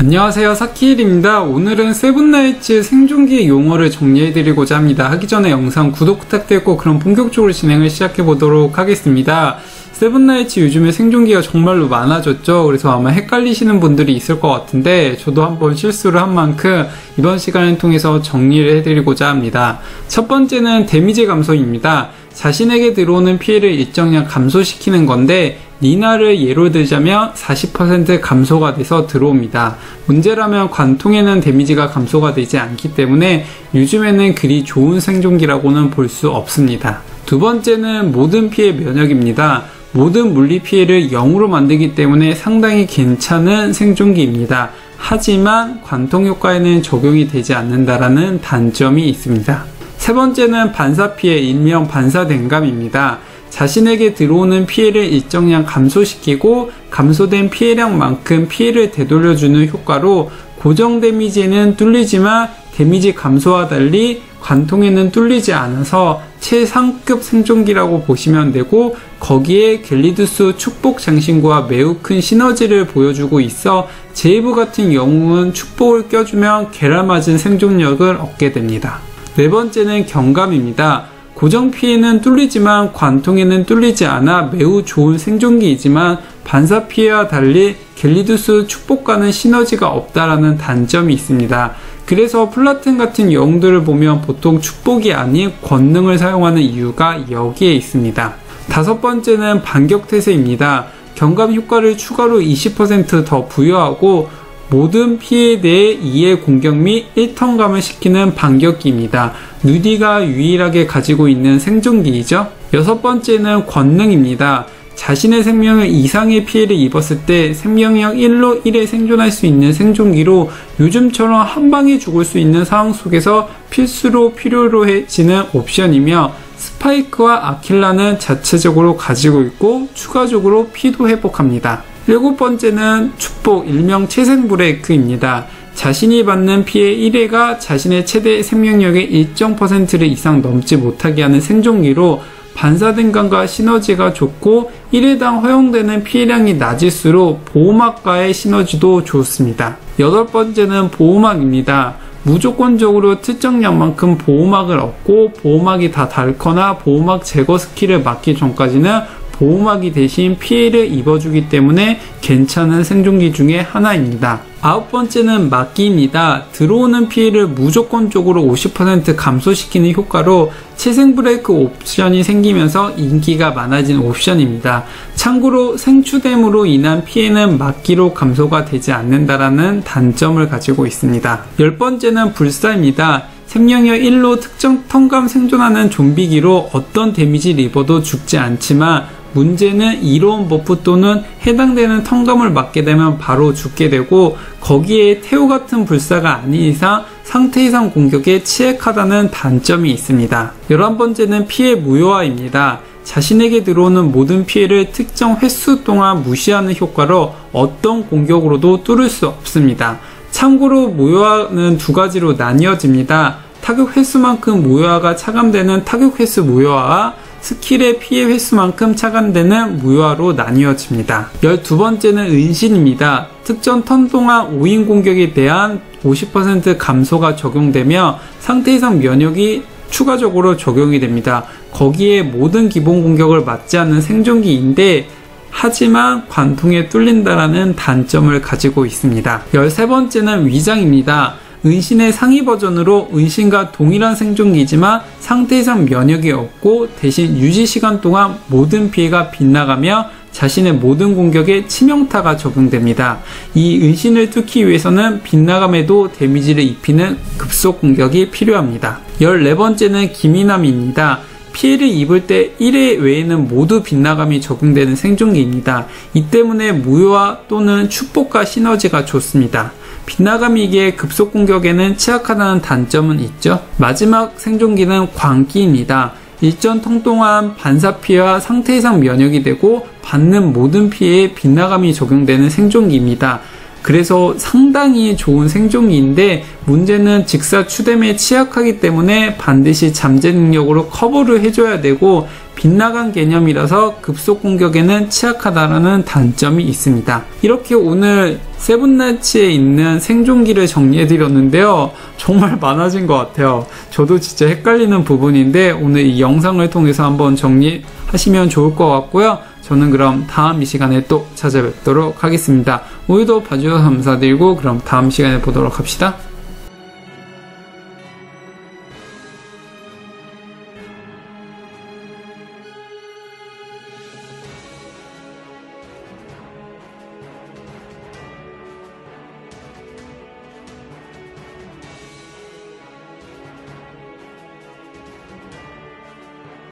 안녕하세요 사키일입니다. 오늘은 세븐나이츠 생존기 용어를 정리해드리고자 합니다. 하기 전에 영상 구독 부탁드리고 그럼 본격적으로 진행을 시작해보도록 하겠습니다. 세븐나이츠 요즘에 생존기가 정말로 많아졌죠? 그래서 아마 헷갈리시는 분들이 있을 것 같은데 저도 한번 실수를 한 만큼 이번 시간을 통해서 정리를 해드리고자 합니다. 첫 번째는 데미지 감소입니다. 자신에게 들어오는 피해를 일정량 감소시키는 건데 니나를 예로 들자면 40% 감소가 돼서 들어옵니다. 문제라면 관통에는 데미지가 감소가 되지 않기 때문에 요즘에는 그리 좋은 생존기라고는 볼 수 없습니다. 두 번째는 모든 피해 면역입니다. 모든 물리 피해를 0으로 만들기 때문에 상당히 괜찮은 생존기입니다. 하지만 관통 효과에는 적용이 되지 않는다라는 단점이 있습니다. 세 번째는 반사 피해, 일명 반사 댕감입니다. 자신에게 들어오는 피해를 일정량 감소시키고 감소된 피해량만큼 피해를 되돌려주는 효과로 고정 데미지는 뚫리지만 데미지 감소와 달리 관통에는 뚫리지 않아서 최상급 생존기라고 보시면 되고 거기에 갤리두스 축복 장신구와 매우 큰 시너지를 보여주고 있어 제이브 같은 영웅은 축복을 껴주면 계란 맞은 생존력을 얻게 됩니다. 네 번째는 경감입니다. 고정 피해는 뚫리지만 관통에는 뚫리지 않아 매우 좋은 생존기이지만 반사 피해와 달리 갤리두스 축복과는 시너지가 없다라는 단점이 있습니다. 그래서 플라튼 같은 영웅들을 보면 보통 축복이 아닌 권능을 사용하는 이유가 여기에 있습니다. 다섯 번째는 반격태세입니다. 경감 효과를 추가로 20%더 부여하고 모든 피해에 대해 2의 공격 및 1턴감을 시키는 반격기입니다. 누디가 유일하게 가지고 있는 생존기이죠. 여섯 번째는 권능입니다. 자신의 생명을 이상의 피해를 입었을 때 생명력 1로 1에 생존할 수 있는 생존기로 요즘처럼 한 방에 죽을 수 있는 상황 속에서 필수로 필요로 해지는 옵션이며 스파이크와 아킬라는 자체적으로 가지고 있고 추가적으로 피도 회복합니다. 일곱 번째는 축복 일명 채생 브레이크입니다. 자신이 받는 피해 1회가 자신의 최대 생명력의 일정 퍼센트를 이상 넘지 못하게 하는 생존기로 반사등감과 시너지가 좋고 1회당 허용되는 피해량이 낮을수록 보호막과의 시너지도 좋습니다. 여덟 번째는 보호막입니다. 무조건적으로 특정량만큼 보호막을 얻고 보호막이 다 닳거나 보호막 제거 스킬을 맞기 전까지는 보호막이 대신 피해를 입어주기 때문에 괜찮은 생존기 중에 하나입니다. 아홉 번째는 막기입니다. 들어오는 피해를 무조건적으로 50% 감소시키는 효과로 채생 브레이크 옵션이 생기면서 인기가 많아진 옵션입니다. 참고로 생추됨으로 인한 피해는 막기로 감소가 되지 않는다라는 단점을 가지고 있습니다. 열 번째는 불사입니다. 생명력 1로 특정 턴감 생존하는 좀비기로 어떤 데미지를 입어도 죽지 않지만 문제는 이로운 버프 또는 해당되는 턴감을 맞게 되면 바로 죽게 되고 거기에 태우 같은 불사가 아닌 이상 상태 이상 공격에 취약하다는 단점이 있습니다. 11번째는 피해 무효화입니다. 자신에게 들어오는 모든 피해를 특정 횟수 동안 무시하는 효과로 어떤 공격으로도 뚫을 수 없습니다. 참고로 무효화는 두 가지로 나뉘어집니다. 타격 횟수만큼 무효화가 차감되는 타격 횟수 무효화와 스킬의 피해 횟수만큼 차감되는 무효화로 나뉘어집니다. 12번째는 은신입니다. 특정 턴 동안 5인 공격에 대한 50% 감소가 적용되며 상태 이상 면역이 추가적으로 적용이 됩니다. 거기에 모든 기본 공격을 맞지 않는 생존기인데 하지만 관통에 뚫린다라는 단점을 가지고 있습니다. 13번째는 위장입니다. 은신의 상위 버전으로 은신과 동일한 생존기지만 상태 이상 면역이 없고 대신 유지 시간 동안 모든 피해가 빗나가며 자신의 모든 공격에 치명타가 적용됩니다. 이 은신을 뚫기 위해서는 빗나감에도 데미지를 입히는 급속 공격이 필요합니다. 14번째는 기민함입니다. 피해를 입을 때 1회 외에는 모두 빗나감이 적용되는 생존기입니다. 이 때문에 무효화 또는 축복과 시너지가 좋습니다. 빗나가미기의 급속 공격에는 취약하다는 단점은 있죠. 마지막 생존기는 광기입니다. 일전 통 동안 반사 피해와 상태 이상 면역이 되고 받는 모든 피해에 빗나감이 적용되는 생존기입니다. 그래서 상당히 좋은 생존기인데 문제는 직사 추뎀에 취약하기 때문에 반드시 잠재 능력으로 커버를 해줘야 되고 빗나간 개념이라서 급속 공격에는 취약하다라는 단점이 있습니다. 이렇게 오늘 세븐나치에 있는 생존기를 정리해드렸는데요. 정말 많아진 것 같아요. 저도 진짜 헷갈리는 부분인데 오늘 이 영상을 통해서 한번 정리하시면 좋을 것 같고요. 저는 그럼 다음 이 시간에 또 찾아뵙도록 하겠습니다. 오늘도 봐주셔서 감사드리고 그럼 다음 시간에 보도록 합시다.